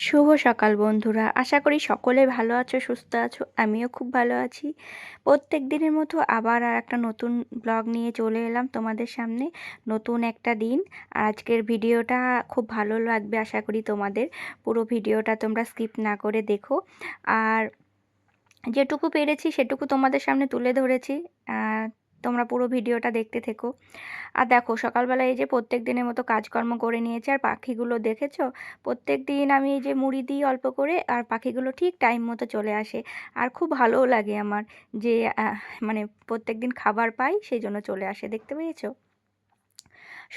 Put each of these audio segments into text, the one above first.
শুভ সকাল বন্ধুরা। আশা করি সকলে ভালো আছো, সুস্থ আছো। আমিও খুব ভালো আছি। প্রত্যেক দিনের মতো আবার আর একটা নতুন ব্লগ নিয়ে চলে এলাম তোমাদের সামনে। নতুন একটা দিন। আর আজকের ভিডিওটা খুব ভালো লাগবে, আশা করি তোমাদের। পুরো ভিডিওটা তোমরা স্কিপ না করে দেখো। আর যেটুকু পেরেছি সেটুকু তোমাদের সামনে তুলে ধরেছি। তোমরা পুরো ভিডিওটা দেখতে থেকো। আর দেখো সকালবেলা এই যে প্রত্যেক দিনের মতো কাজকর্ম করে নিয়েছে, আর পাখিগুলো দেখেছ? প্রত্যেক দিন আমি এই যে মুড়ি দিই অল্প করে, আর পাখিগুলো ঠিক টাইম মতো চলে আসে। আর খুব ভালোও লাগে আমার যে মানে প্রত্যেক দিন খাবার পাই, সেই জন্য চলে আসে, দেখতে পেয়েছ?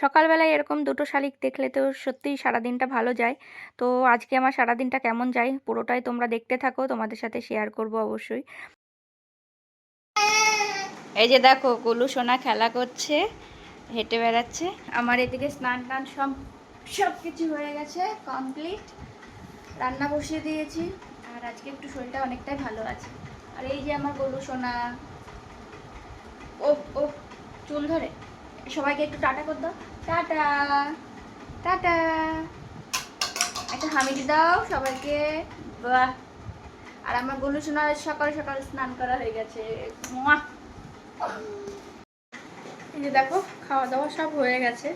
সকালবেলায় এরকম দুটো শালিক দেখলে তো সত্যিই সারাদিনটা ভালো যায়। তো আজকে আমার সারাদিনটা কেমন যায়, পুরোটাই তোমরা দেখতে থাকো, তোমাদের সাথে শেয়ার করব অবশ্যই। এই যে দেখো, গোলু সোনা খেলা করছে, হেঁটে বেড়াচ্ছে। আমার এদিকে স্নান টান সব সব কিছু হয়ে গেছে কমপ্লিট রান্না বসিয়ে দিয়েছি, আর আজকে একটু শরীরটা অনেকটাই ভালো আছে। আর এই যে আমার গোলু সোনা ও ও চুল ধরে। সবাইকে একটু টাটা কর দাও। Tata tata. একটা হামিদি দাও সবাইকে। বাহ। আর আমার গোলু সোনা সকাল সকাল স্নান করা হয়ে গেছে। এই যে দেখো খাওয়া দাওয়া সব হয়ে গেছে।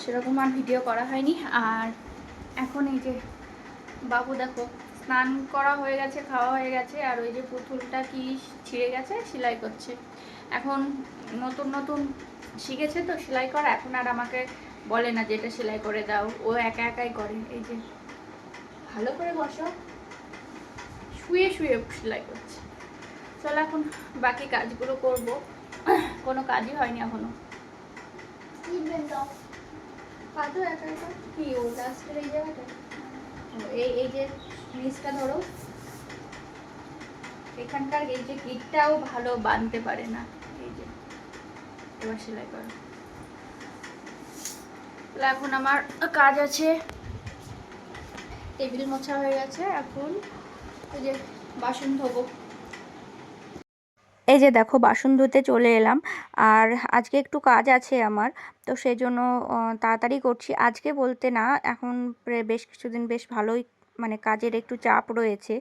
সেরকম আর ভিডিও করা হয়নি। আর এখন এই যে বাবু দেখো, স্নান করা হয়ে গেছে, খাওয়া হয়ে গেছে, আর ওই যে পুতুলটা কি ছিঁড়ে গেছে, সেলাই করছে। এখন নতুন নতুন শিখেছে তো সেলাই করা। এখন আর আমাকে বলে না যেটা সেলাই করে দাও, ও একা একাই করে। এই যে ভালো করে বসো। শুয়ে শুয়ে সেলাই করছে। চলো এখন বাকি কাজগুলো করব। কোনো কাজই হয়নি এখনও। কি এই এই যে নিচটা ধরো। এখানকার এই যে ভালো পারে না। এই সেলাই করো। এখন আমার কাজ আছে। টেবিল মোছা হয়ে গেছে, এখন ওই যে বাসন ধোবো। এই যে দেখো, বাসন ধুতে চলে এলাম। আর আজকে একটু কাজ আছে আমার, তো সেই জন্য তাড়াতাড়ি করছি। আজকে বলতে না, এখন বেশ কিছুদিন বেশ ভালোই মানে কাজের একটু চাপ রয়েছে।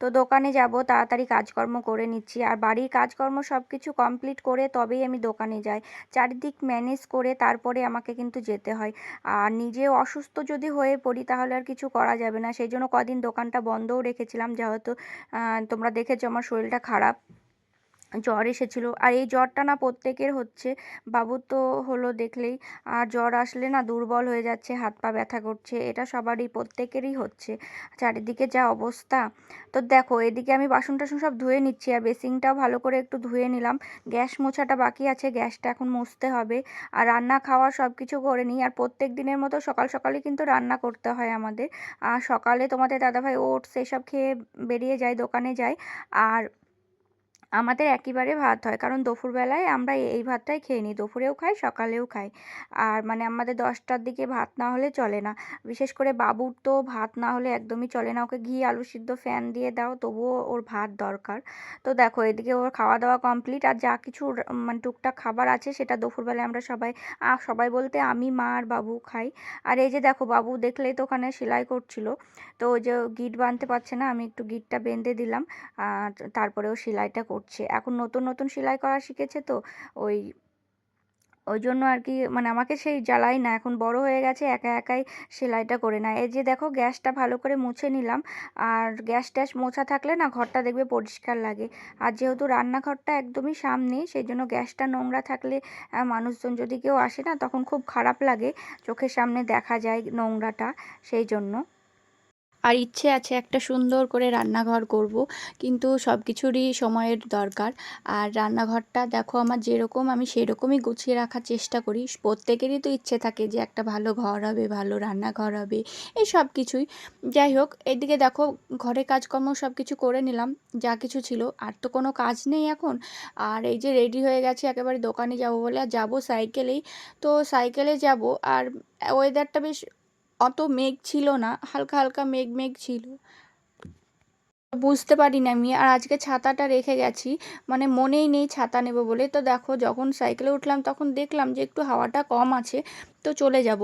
তো দোকানে যাব, তাড়াতাড়ি কাজকর্ম করে নিচ্ছি। আর বাড়ির কাজকর্ম সব কিছু কমপ্লিট করে তবেই আমি দোকানে যাই। চারিদিক ম্যানেজ করে তারপরে আমাকে কিন্তু যেতে হয়। আর নিজে অসুস্থ যদি হয়ে পড়ি, তাহলে আর কিছু করা যাবে না। সেই জন্য কদিন দোকানটা বন্ধও রেখেছিলাম, যেহেতু তোমরা দেখেছ, আমার শরীরটা খারাপ। জ্বর এসেছিল। আর এই জ্বরটা না প্রত্যেকের হচ্ছে। বাবুর তো হলো দেখলেই, আর জ্বর আসলে না দুর্বল হয়ে যাচ্ছে, হাত পা ব্যথা করছে, এটা সবারই, প্রত্যেকেরই হচ্ছে। চারিদিকে যা অবস্থা। তো দেখো, এদিকে আমি বাসন টাসন সব ধুয়ে নিচ্ছি, আর বেসিংটাও ভালো করে একটু ধুয়ে নিলাম। গ্যাস মোছাটা বাকি আছে, গ্যাসটা এখন মুছতে হবে। আর রান্না, খাওয়া সব কিছু করে নিই। আর প্রত্যেক দিনের মতো সকাল সকালে কিন্তু রান্না করতে হয় আমাদের। আর সকালে তোমাদের দাদাভাই ওটস এসব খেয়ে বেরিয়ে যায়, দোকানে যায়। আর আমাদের একইবারে ভাত হয়। কারণ দুপুরবেলায় আমরা এই ভাতটাই খেয়ে নিই। দুপুরেও খাই, সকালেও খাই। আর মানে আমাদের দশটার দিকে ভাত না হলে চলে না। বিশেষ করে বাবুর তো ভাত না হলে একদমই চলে না। ওকে ঘি, আলু সিদ্ধ, ফ্যান দিয়ে দাও, তবুও ওর ভাত দরকার। তো দেখো, এদিকে ওর খাওয়া দাওয়া কমপ্লিট আর যা কিছু মানে টুকটাক খাবার আছে সেটা দুপুরবেলায় আমরা সবাই সবাই বলতে আমি, মা আর বাবু খাই। আর এই যে দেখো, বাবু দেখলেই তো ওখানে সেলাই করছিল। তো ওই যে গিট বাঁধতে পারছে না, আমি একটু গিটটা বেঁধে দিলাম। আর তারপরেও সেলাইটা করছে। এখন নতুন নতুন সেলাই করা শিখেছে তো, ওই ওই জন্য আর কি মানে আমাকে সেই জ্বালাই না। এখন বড় হয়ে গেছে, একা একাই সেলাইটা করে না এই যে দেখো, গ্যাসটা ভালো করে মুছে নিলাম। আর গ্যাস ট্যাস মোছা থাকলে না ঘরটা দেখবে পরিষ্কার লাগে। আর যেহেতু রান্নাঘরটা একদমই সামনে, সেই জন্য গ্যাসটা নোংরা থাকলে মানুষজন যদি কেউ আসে না, তখন খুব খারাপ লাগে। চোখের সামনে দেখা যায় নোংরাটা, সেই জন্য। আর ইচ্ছে আছে একটা সুন্দর করে রান্নাঘর করব, কিন্তু সব কিছুরই সময়ের দরকার। আর রান্নাঘরটা দেখো আমার যেরকম, আমি সেরকমই গুছিয়ে রাখার চেষ্টা করি। প্রত্যেকেরই তো ইচ্ছে থাকে যে একটা ভালো ঘর হবে, ভালো রান্নাঘর হবে, এই সব কিছুই যাই হোক, এদিকে দেখো ঘরে কাজকর্ম সব কিছু করে নিলাম, যা কিছু ছিল। আর তো কোনো কাজ নেই এখন। আর এই যে রেডি হয়ে গেছে, একেবারে দোকানে যাব বলে, আর যাব সাইকেলেই। তো সাইকেলে যাব, আর ওয়েদারটা বেশ অত মেঘ ছিল না, হালকা হালকা মেঘ মেঘ ছিল। বুঝতে পারি না আমি, আর আজকে ছাতাটা রেখে গেছি মানে মনেই নেই ছাতা নেব বলে। তো দেখো, যখন সাইকেলে উঠলাম, তখন দেখলাম যে একটু হাওয়াটা কম আছে, তো চলে যাব।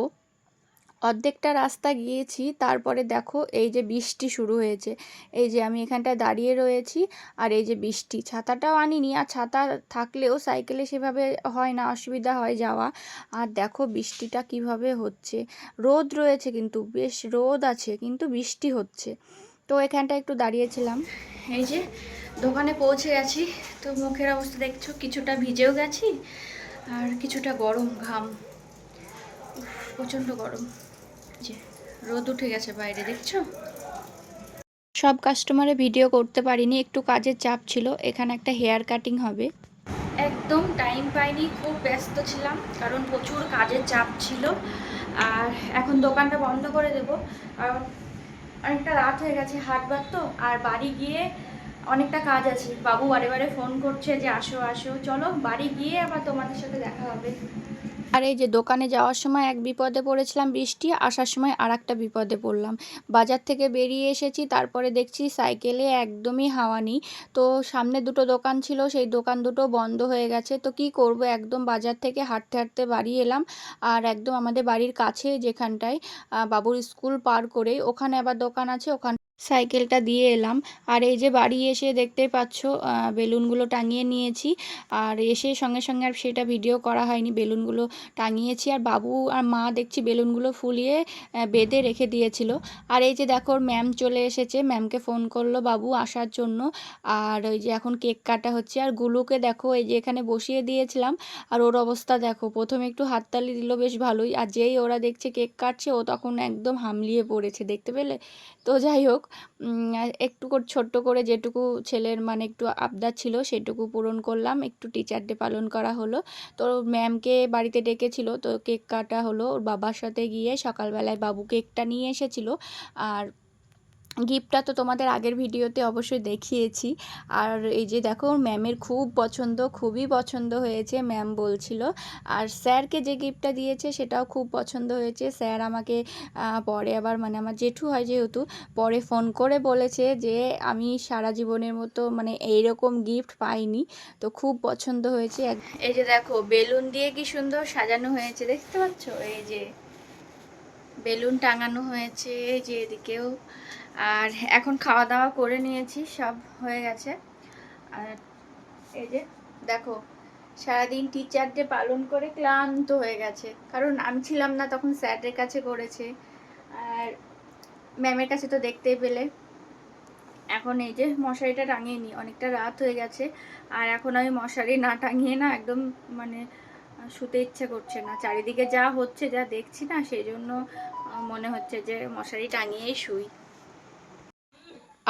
অর্ধেকটা রাস্তা গিয়েছি, তারপরে দেখো এই যে বৃষ্টি শুরু হয়েছে। এই যে আমি এখানটায় দাঁড়িয়ে রয়েছি আর এই যে বৃষ্টি। ছাতাটাও আনিনি আর ছাতা থাকলেও সাইকেলে সেভাবে হয় না, অসুবিধা হয় যাওয়া। আর দেখো বৃষ্টিটা কীভাবে হচ্ছে। রোদ রয়েছে কিন্তু, বেশ রোদ আছে কিন্তু বৃষ্টি হচ্ছে। তো এখানটা একটু দাঁড়িয়েছিলাম। এই যে দোকানে পৌঁছে গেছি। তো মুখের অবস্থা দেখছ, কিছুটা ভিজেও গেছি আর কিছুটা গরম, ঘাম। প্রচণ্ড গরম। রোদ উঠে গেছে বাইরে দেখছ? সব কাস্টমারে ভিডিও করতে পারিনি একটু কাজের চাপ ছিল এখানে একটা হেয়ার কাটিং হবে। একদম টাইম পাইনি খুব ব্যস্ত ছিলাম কারণ প্রচুর কাজের চাপ ছিল। আর এখন দোকানটা বন্ধ করে দেবো। কারণ অনেকটা রাত হয়ে গেছে হাটবার তো আর বাড়ি গিয়ে অনেকটা কাজ আছে। বাবু বারে বারে ফোন করছে যে আসো আসো। চলো বাড়ি গিয়ে আবার তোমাদের সাথে দেখা হবে। আর এই যে দোকানে যাওয়ার সময় এক বিপদে পড়েছিলাম বৃষ্টি, আসার সময় আর একটা বিপদে পড়লাম। বাজার থেকে বেরিয়ে এসেছি, তারপরে দেখছি সাইকেলে একদমই হাওয়া নেই। তো সামনে দুটো দোকান ছিল, সেই দোকান দুটো বন্ধ হয়ে গেছে। তো কি করব? একদম বাজার থেকে হাঁটতে হাঁটতে বাড়ি এলাম আর একদম আমাদের বাড়ির কাছে যেখানটায় বাবুর স্কুল পার করে ওখানে আবার দোকান আছে, ওখান সাইকেলটা দিয়ে এলাম। আর এই যে বাড়ি এসে দেখতে পাচ্ছ বেলুনগুলো টাঙিয়ে নিয়েছি। আর এসে সঙ্গে সঙ্গে আর সেটা ভিডিও করা হয়নি, বেলুনগুলো টাঙিয়েছি। আর বাবু আর মা দেখছি বেলুনগুলো ফুলিয়ে বেঁধে রেখে দিয়েছিল। আর এই যে দেখো ম্যাম চলে এসেছে। ম্যামকে ফোন করল বাবু আসার জন্য। আর ওই যে এখন কেক কাটা হচ্ছে। আর গুলুকে দেখো, এই যে এখানে বসিয়ে দিয়েছিলাম। আর ওর অবস্থা দেখো, প্রথমে একটু হাততালি দিল বেশ ভালোই। আর যেই ওরা দেখছে কেক কাটছে, ও তখন একদম হামলিয়ে পড়েছে, দেখতে পেলে? তো যাই হোক একটু ছোট্ট করে যেটুকু ছেলের মানে একটু আবদার ছিল সেটুকু পূরণ করলাম, একটু টিচার ডে পালন করা হলো। তো ম্যামকে বাড়িতে ডেকেছিল, তো কেক কাটা হলো, ওর বাবার সাথে গিয়ে সকালবেলায় বাবু কেকটা নিয়ে এসেছিল। আর গিফটটা তো তোমাদের আগের ভিডিওতে অবশ্যই দেখিয়েছি। আর এই যে দেখো ম্যামের খুব পছন্দ, খুবই পছন্দ হয়েছে, ম্যাম বলছিল। আর স্যারকে যে গিফটটা দিয়েছে সেটাও খুব পছন্দ হয়েছে। স্যার আমাকে পরে আবার মানে আমার জেঠু হয় যেহেতু, পরে ফোন করে বলেছে যে আমি সারা জীবনের মতো মানে এইরকম গিফট পাইনি। তো খুব পছন্দ হয়েছে। এই যে দেখো, বেলুন দিয়ে কি সুন্দর সাজানো হয়েছে, দেখতে পাচ্ছ? এই যে বেলুন টাঙানো হয়েছে, এই যে এদিকেও আর এখন খাওয়া দাওয়া করে নিয়েছি, সব হয়ে গেছে। আর এই যে, দেখো, সারাদিন টিচার ডে পালন করে ক্লান্ত হয়ে গেছে। কারণ আমি ছিলাম না তখন স্যারের কাছে করেছে। আর ম্যামের কাছে তো দেখতেই পেলে। এখন এই যে, মশারিটা টাঙিয়ে নিই অনেকটা রাত হয়ে গেছে। আর এখন আমি মশারি না টাঙিয়ে না একদম মানে শুতে ইচ্ছে করছে না। চারিদিকে যা হচ্ছে, যা দেখছি না, সেই জন্য মনে হচ্ছে যে মশারি টাঙিয়েই শুই।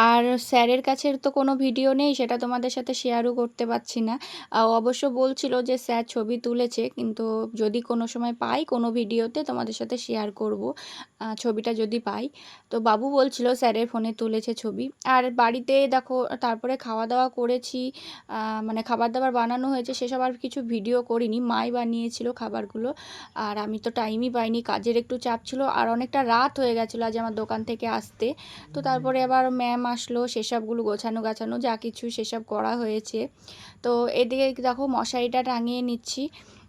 আর স্যারের কাছে তো কোনো ভিডিও নেই, সেটা তোমাদের সাথে শেয়ারও করতে পারছি না। অবশ্য বলছিল যে স্যার ছবি তুলেছে, কিন্তু যদি কোনো সময় পাই কোনো ভিডিওতে তোমাদের সাথে শেয়ার করব ছবিটা যদি পাই। তো বাবু বলছিল স্যারের ফোনে তুলেছে ছবি। আর বাড়িতে দেখো, তারপরে খাওয়া দাওয়া করেছি মানে খাবার দাবার বানানো হয়েছে, সেসব আর কিছু ভিডিও করিনি, মাই বানিয়েছিল খাবারগুলো। আর আমি তো টাইমই পাইনি, কাজের একটু চাপ ছিল, আর অনেকটা রাত হয়ে গেছিল আজ আমার দোকান থেকে আসতে। তো তারপরে আবার ম্যাম আসলো, সেসবগুলো গোছানো গাছানো, যা কিছু সেসব করা হয়েছে। তো এদিকে দেখো মশারিটা টাঙিয়ে নিচ্ছি।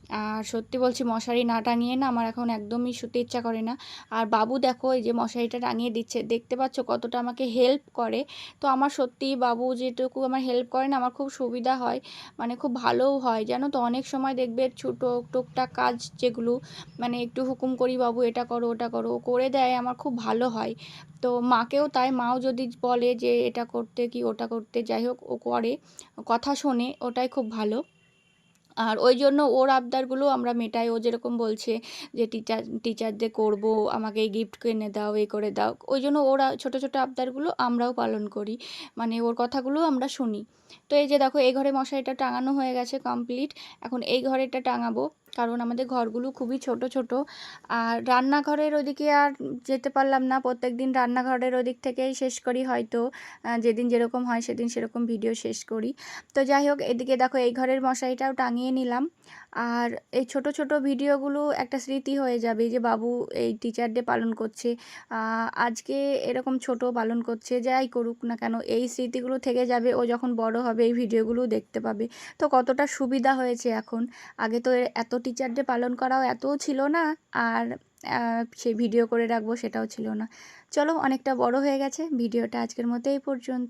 আর সত্যি বলছি, মশারি না টাঙিয়ে না আমার এখন একদমই শুতে ইচ্ছা করে না। আর বাবু দেখো, এই যে মশারিটা টাঙিয়ে দিচ্ছে, দেখতে পাচ্ছ কতটা আমাকে হেল্প করে। তো আমার সত্যিই বাবু যেটুকু আমার হেল্প করে না, আমার খুব সুবিধা হয় মানে খুব ভালোও হয়। জানো তো, অনেক সময় দেখবে ছোটো টুকটাক কাজ যেগুলো মানে একটু হুকুম করি, বাবু, এটা করো, ওটা করো। করে দেয়, আমার খুব ভালো হয়। তো মাকেও তাই, মাও যদি বলে যে, এটা করতে কি, ওটা করতে, যাই হোক, ও করে। কথা শোনে, ওটাই খুব ভালো। আর ওই জন্য ওর আবদারগুলো আমরা মেটাই। ও যেরকম বলছে যে, টিচার, টিচারদের করব, আমাকে এই গিফট কিনে দাও এই করে দাও। ওই জন্য ওরা ছোট ছোট আবদারগুলো আমরাও পালন করি। মানে ওর কথাগুলো আমরা শুনি। তো এই যে দেখো, এই ঘরে মশারিটা টাঙানো হয়ে গেছে কমপ্লিট এখন এই ঘরেটা টাঙাবো। কারণ আমাদের ঘরগুলো খুবই ছোট ছোট। আর রান্নাঘরের ওদিকে আর যেতে পারলাম না। প্রত্যেক দিন রান্নাঘরের ওদিক থেকেই শেষ করি হয়তো। যেদিন যেরকম হয় সেদিন সেরকম ভিডিও শেষ করি। তো যাই হোক, এদিকে দেখো এই ঘরের মশারিটাও টাঙিয়ে নিলাম। আর এই ছোট ছোট ভিডিওগুলো একটা স্মৃতি হয়ে যাবে যে বাবু এই টিচার ডে পালন করছে। আজকে এরকম ছোট পালন করছে, যাই করুক না কেন, এই স্মৃতিগুলো থেকে যাবে, ও যখন বড় হবে এই ভিডিওগুলো দেখতে পাবে। তো কতটা সুবিধা হয়েছে এখন। আগে তো এত টিচার ডে পালন করাও এতও ছিল না, আর সে ভিডিও করে রাখব সেটাও ছিল না। চলো অনেকটা বড় হয়ে গেছে, ভিডিওটা আজকের মতো এই পর্যন্ত।